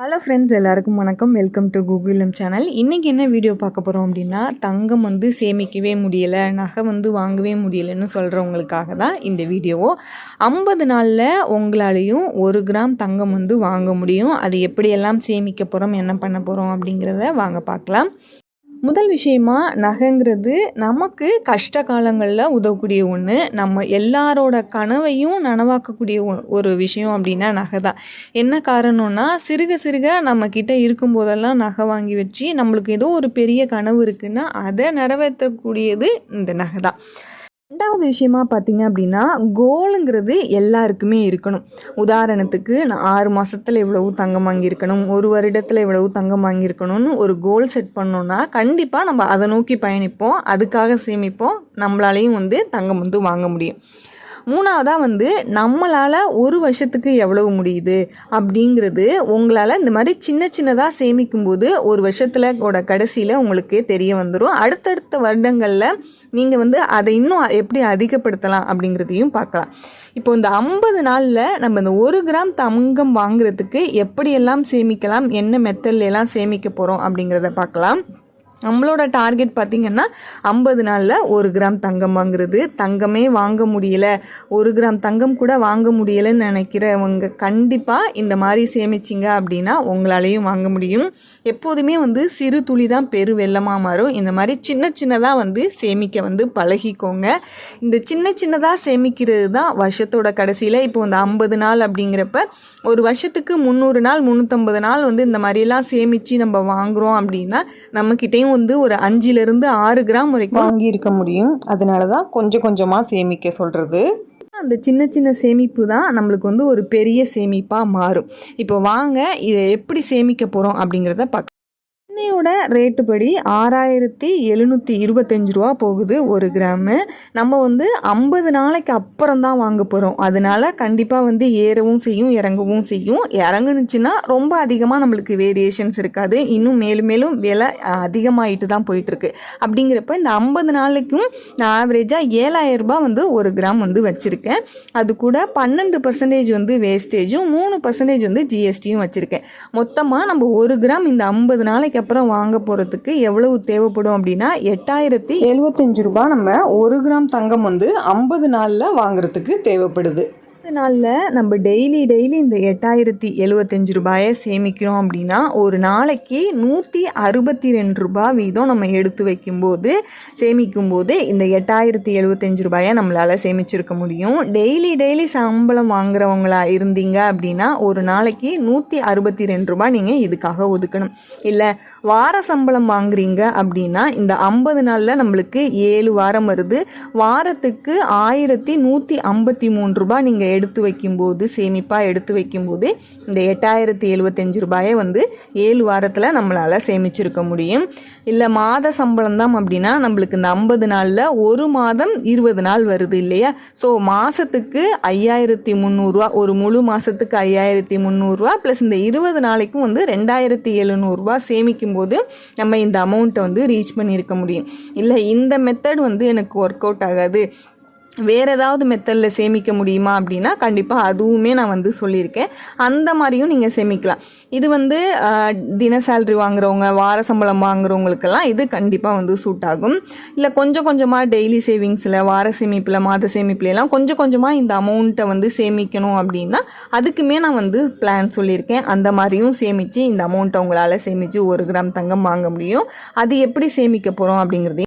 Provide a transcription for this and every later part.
Hello friends எல்லாருக்கும் வணக்கம். Welcome to கூகுளம் channel இன்றைக்கி என்ன வீடியோ பார்க்க போகிறோம் அப்படின்னா தங்கம் வந்து சேமிக்கவே முடியலை நகை வந்து வாங்கவே முடியலைன்னு சொல்கிறவங்களுக்காக தான் இந்த வீடியோவோ ஐம்பது நாளில் உங்களாலேயும் ஒரு கிராம் தங்கம் வந்து வாங்க முடியும். அது எப்படியெல்லாம் சேமிக்க போகிறோம் என்ன பண்ண போகிறோம் அப்படிங்கிறத வாங்க பார்க்கலாம். முதல் விஷயமா நகைங்கிறது நமக்கு கஷ்ட காலங்களில் உதவக்கூடிய ஒன்று நம்ம எல்லாரோட கனவையும் நனவாக்கக்கூடிய ஒ- ஒரு விஷயம் அப்படின்னா நகை தான். என்ன காரணம்னா சிறுக சிறுக நம்ம கிட்ட இருக்கும்போதெல்லாம் நகை வாங்கி வச்சு நம்மளுக்கு ஏதோ ஒரு பெரிய கனவு இருக்குன்னா அதை நிறைவேற்றக்கூடியது இந்த நகை தான். ரெண்டாவது விஷயமா பார்த்தீங்க அப்படின்னா கோலுங்கிறது எல்லாருக்குமே இருக்கணும். உதாரணத்துக்கு நான் ஆறு மாதத்தில் இவ்வளவு தங்கம் வாங்கியிருக்கணும் ஒரு வருடத்தில் இவ்வளவு தங்கம் வாங்கியிருக்கணும்னு ஒரு கோல் செட் பண்ணோன்னா கண்டிப்பாக நம்ம அதை நோக்கி பயணிப்போம் அதுக்காக சேமிப்போம் நம்மளாலையும் வந்து தங்கம் வந்து வாங்க முடியும். மூணாவதாக வந்து நம்மளால் ஒரு வருஷத்துக்கு எவ்வளவு முடியுது அப்படிங்கிறது உங்களால் இந்த மாதிரி சின்ன சின்னதாக சேமிக்கும்போது ஒரு வருஷத்தில் கூட கடைசியில் உங்களுக்கு தெரிய வந்துடும் அடுத்தடுத்த வருடங்களில் நீங்கள் வந்து அதை இன்னும் எப்படி அதிகப்படுத்தலாம் அப்படிங்கிறதையும் பார்க்கலாம். இப்போ இந்த ஐம்பது நாளில் நம்ம இந்த ஒரு கிராம் தங்கம் வாங்குறதுக்கு எப்படியெல்லாம் சேமிக்கலாம் என்ன மெத்தட்லாம் சேமிக்க போகிறோம் அப்படிங்கிறத பார்க்கலாம். நம்மளோட டார்கெட் பார்த்திங்கன்னா ஐம்பது நாளில் ஒரு கிராம் தங்கம் வாங்குறது. தங்கமே வாங்க முடியல. ஒரு கிராம் தங்கம் கூட வாங்க முடியலைன்னு நினைக்கிறவங்க கண்டிப்பாக இந்த மாதிரி சேமிச்சிங்க அப்படின்னா உங்களாலேயும் வாங்க முடியும். எப்போதுமே வந்து சிறு துளி தான் பெரு வெள்ளமாக மாறும். இந்த மாதிரி சின்ன சின்னதாக வந்து சேமிக்க வந்து பழகிக்கோங்க. இந்த சின்ன சின்னதாக சேமிக்கிறது தான் வருஷத்தோட கடைசியில். இப்போ இந்த ஐம்பது நாள் அப்படிங்கிறப்ப ஒரு வருஷத்துக்கு முந்நூறு நாள் முந்நூற்றம்பது நாள் வந்து இந்த மாதிரிலாம் சேமித்து நம்ம வாங்குகிறோம் அப்படின்னா நம்மக்கிட்டேயும் வந்து ஒரு அஞ்சுலேருந்து ஆறு கிராம் வரைக்கும் வாங்கி இருக்க முடியும். அதனால தான் கொஞ்சம் கொஞ்சமாக சேமிக்க சொல்கிறது அந்த சின்ன சின்ன சேமிப்பு தான் நம்மளுக்கு வந்து ஒரு பெரிய சேமிப்பாக மாறும். இப்போ வாங்க இதை எப்படி சேமிக்க போகிறோம் அப்படிங்கிறத பார்க்க இன்னையோட ரேட்டு படி ஆறாயிரத்தி எழுநூற்றி இருபத்தஞ்சு ரூபா போகுது ஒரு கிராமு. நம்ம வந்து ஐம்பது நாளைக்கு அப்புறம் தான் வாங்க போகிறோம் அதனால கண்டிப்பாக வந்து ஏறவும் செய்யும் இறங்கவும் செய்யும். இறங்குனுச்சுன்னா ரொம்ப அதிகமாக நம்மளுக்கு வேரியேஷன்ஸ் இருக்காது. இன்னும் மேலும் மேலும் விலை அதிகமாகிட்டு தான் போயிட்டுருக்கு. அப்படிங்கிறப்ப இந்த ஐம்பது நாளைக்கும் நான் ஆவரேஜாக ஏழாயிரம் ரூபாய் வந்து ஒரு கிராம் வந்து வச்சுருக்கேன். அது கூட பன்னெண்டு பர்சன்டேஜ் வந்து வேஸ்டேஜும் மூணு பர்சன்டேஜ் வந்து ஜிஎஸ்டியும் வச்சுருக்கேன். மொத்தமாக நம்ம ஒரு கிராம் இந்த ஐம்பது நாளைக்கு அப்புறம் வாங்க போகிறதுக்கு எவ்வளவு தேவைப்படும் அப்படின்னா எட்டாயிரத்தி எழுபத்தஞ்சு ரூபாய் நம்ம ஒரு கிராம் தங்கம் வந்து ஐம்பது நாளில் வாங்குறதுக்கு தேவைப்படுது. பத்து நாளில் நம்ம டெய்லி டெய்லி இந்த எட்டாயிரத்தி எழுபத்தஞ்சு ரூபாயை சேமிக்கிறோம் அப்படின்னா ஒரு நாளைக்கு நூற்றி அறுபத்தி ரெண்டு ரூபாய் வீதம் நம்ம எடுத்து வைக்கும்போது சேமிக்கும்போது இந்த எட்டாயிரத்தி எழுபத்தஞ்சு ரூபாயை நம்மளால் சேமிச்சிருக்க முடியும். டெய்லி டெய்லி சம்பளம் வாங்குறவங்களா இருந்தீங்க அப்படின்னா ஒரு நாளைக்கு நூற்றி அறுபத்தி ரெண்டு ரூபாய் நீங்கள் இதுக்காக ஒதுக்கணும். இல்லை வார சம்பளம் வாங்குறீங்க அப்படின்னா இந்த ஐம்பது நாளில் நம்மளுக்கு ஏழு வாரம் வருது. வாரத்துக்கு ஆயிரத்தி நூற்றி ஐம்பத்தி மூணு ரூபாய் நீங்கள் எடுத்து வைக்கும்போது சேமிப்பாக எடுத்து வைக்கும்போது இந்த எட்டாயிரத்தி எழுபத்தஞ்சு ரூபாயை வந்து ஏழு வாரத்தில் நம்மளால் சேமிச்சிருக்க முடியும். இல்லை மாத சம்பளம் தான் அப்படின்னா நம்மளுக்கு இந்த ஐம்பது நாளில் ஒரு மாதம் இருபது நாள் வருது இல்லையா? ஸோ மாதத்துக்கு ஐயாயிரத்தி முந்நூறுரூவா ஒரு முழு மாதத்துக்கு ஐயாயிரத்தி முந்நூறுரூவா ப்ளஸ் இந்த இருபது நாளைக்கும் வந்து ரெண்டாயிரத்தி எழுநூறுபா சேமிக்கும் போது நம்ம இந்த அமௌண்ட்டை வந்து ரீச் பண்ணியிருக்க முடியும். இல்லை இந்த மெத்தட் வந்து எனக்கு ஒர்க் அவுட் ஆகாது. வேறு ஏதாவது மெத்தடில் சேமிக்க முடியுமா அப்படின்னா கண்டிப்பாக அதுவுமே நான் வந்து சொல்லியிருக்கேன். அந்த மாதிரியும் நீங்கள் சேமிக்கலாம். இது வந்து தின சேல்ரி வாங்குறவங்க வார சம்பளம் வாங்குறவங்களுக்கெல்லாம் இது கண்டிப்பாக வந்து சூட் ஆகும். இல்லை கொஞ்சம் கொஞ்சமாக டெய்லி சேவிங்ஸில் வார சேமிப்பில் மாத சேமிப்புல எல்லாம் கொஞ்சம் கொஞ்சமாக இந்த அமௌண்ட்டை வந்து சேமிக்கணும் அப்படின்னா அதுக்குமே நான் வந்து பிளான் சொல்லியிருக்கேன். அந்த மாதிரியும் சேமித்து இந்த அமௌண்ட்டை உங்களால் சேமித்து ஒரு கிராம் தங்கம் வாங்க முடியும். அது எப்படி சேமிக்க போகிறோம் அப்படிங்கிறதையும்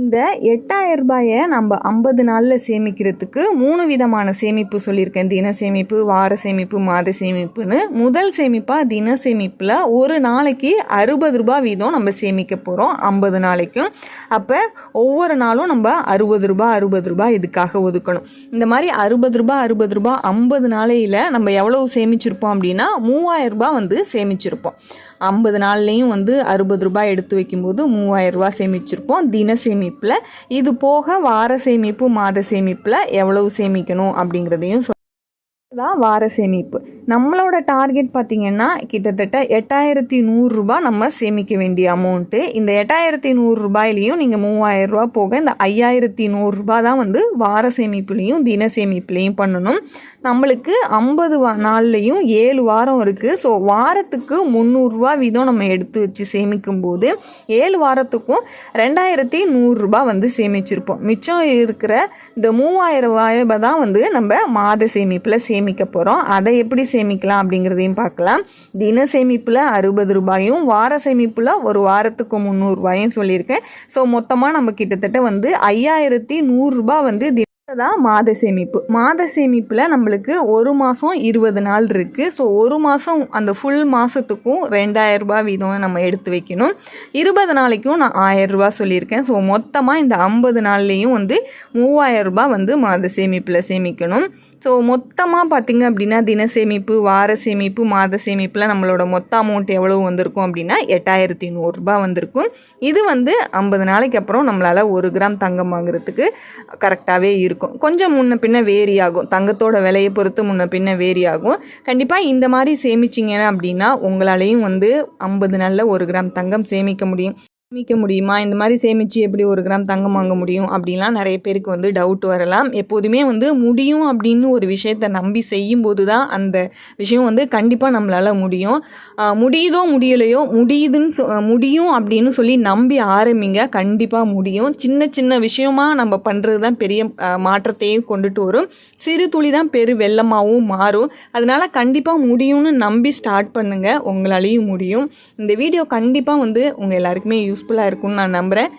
இந்த எட்டாயிரம் ரூபாயை நம்ம ஐம்பது நாளில் சேமிக்கிறதுக்கு மூணு விதமான சேமிப்பு சொல்லியிருக்கேன். தின சேமிப்பு வார சேமிப்பு மாத சேமிப்புன்னு. முதல் சேமிப்பாக தின சேமிப்பில் ஒரு நாளைக்கு அறுபது ரூபாய் வீதம் நம்ம சேமிக்க போகிறோம் ஐம்பது நாளைக்கும். அப்போ ஒவ்வொரு நாளும் நம்ம அறுபது ரூபாய் அறுபது ரூபாய் இதுக்காக ஒதுக்கணும். இந்த மாதிரி அறுபது ரூபாய் அறுபது ரூபா ஐம்பது நாளையில் நம்ம எவ்வளவு சேமிச்சிருப்போம் அப்படின்னா மூவாயிரம் ரூபா வந்து சேமிச்சிருப்போம். ஐம்பது நாள்லேயும் வந்து அறுபது ரூபாய் எடுத்து வைக்கும்போது மூவாயிரம் ரூபா சேமிச்சிருப்போம். தின சேமிப்பில். இது போக வார சேமிப்பு மாத சேமிப்பில் எவ்வளவு சேமிக்கணும் அப்படிங்கிறதையும் சொல் தான் வார சேமிப்பு. நம்மளோட டார்கெட் பார்த்திங்கன்னா கிட்டத்தட்ட எட்டாயிரத்தி நூறுரூபா நம்ம சேமிக்க வேண்டிய அமௌண்ட்டு இந்த எட்டாயிரத்தி நூறுரூபாயிலையும் நீங்கள் மூவாயிரரூபா போக இந்த ஐயாயிரத்தி நூறுரூபா தான் வந்து வார சேமிப்புலேயும் தின சேமிப்புலேயும் பண்ணணும். நம்மளுக்கு ஐம்பது வா நாள்லேயும் ஏழு வாரம் இருக்குது ஸோ வாரத்துக்கு முந்நூறுரூவா வீதம் நம்ம எடுத்து வச்சு சேமிக்கும் போது ஏழு வாரத்துக்கும் ரெண்டாயிரத்தி நூறுரூபா வந்து சேமிச்சிருப்போம். மிச்சம் இருக்கிற இந்த மூவாயிரம் ரூபாயை தான் வந்து நம்ம மாத சேமிப்பில் சேமிக்க போகிறோம் அதை எப்படி சேமிக்கலாம் அப்படிங்கிறதையும் பார்க்கலாம். தின சேமிப்பில் அறுபது ரூபாயும் வார சேமிப்பில் ஒரு வாரத்துக்கு முந்நூறுரூபாயும் சொல்லியிருக்கேன். ஸோ மொத்தமாக நம்ம கிட்டத்தட்ட வந்து ஐயாயிரத்தி நூறுரூபா வந்து தி தான் மாத சேமிப்பு. மாத சேமிப்பில் நம்மளுக்கு ஒரு மாதம் இருபது நாள் இருக்குது ஸோ ஒரு மாதம் அந்த ஃபுல் மாதத்துக்கும் ரெண்டாயிரரூபா வீதம் நம்ம எடுத்து வைக்கணும். இருபது நாளைக்கும் நான் ஆயரூபா சொல்லியிருக்கேன். ஸோ மொத்தமாக இந்த ஐம்பது நாள்லேயும் வந்து மூவாயிரரூபா வந்து மாத சேமிப்பில் சேமிக்கணும். ஸோ மொத்தமாக பார்த்திங்க அப்படின்னா தின சேமிப்பு வார சேமிப்பு மாத சேமிப்பில் நம்மளோட மொத்த அமௌண்ட் எவ்வளோ வந்திருக்கும் அப்படின்னா எட்டாயிரத்தி நூறுரூபா வந்திருக்கும். இது வந்து ஐம்பது நாளைக்கு அப்புறம் நம்மளால் ஒரு கிராம் தங்கம் வாங்குறதுக்கு கரெக்டாகவே இருக்கும் இருக்கும். கொஞ்சம் முன்ன பின்ன வேரி ஆகும் தங்கத்தோட விலையை பொறுத்து முன்ன பின்ன வேரி ஆகும் கண்டிப்பாக இந்த மாதிரி சேமிச்சிங்க அப்படின்னா உங்களாலையும் வந்து ஐம்பது நாளில் ஒரு கிராம் தங்கம் சேமிக்க முடியும். சேமிக்க முடியுமா? இந்த மாதிரி சேமித்து எப்படி ஒரு கிராம் தங்கம் வாங்க முடியும்? அப்படின்லாம் நிறைய பேருக்கு வந்து டவுட் வரலாம். எப்போதுமே வந்து முடியும் அப்படின்னு ஒரு விஷயத்தை நம்பி செய்யும்போது தான் அந்த விஷயம் வந்து கண்டிப்பாக நம்மளால் முடியும். முடியுதோ முடியலையோ முடியுதுன்னு சொ முடியும் அப்படின்னு சொல்லி நம்பி ஆரம்பிங்க. கண்டிப்பாக முடியும். சின்ன சின்ன விஷயமா நம்ம பண்ணுறது தான் பெரிய மாற்றத்தையும் கொண்டுட்டு வரும். சிறு துளி தான் பெரு வெள்ளமாகவும் மாறும். அதனால கண்டிப்பாக முடியும்னு நம்பி ஸ்டார்ட் பண்ணுங்கள் உங்களாலேயும் முடியும். இந்த வீடியோ கண்டிப்பாக வந்து உங்கள் எல்லாருக்குமே யூஸ் யூஸ்ஃபுல்லாக இருக்கும்னு நான் நம்புகிறேன்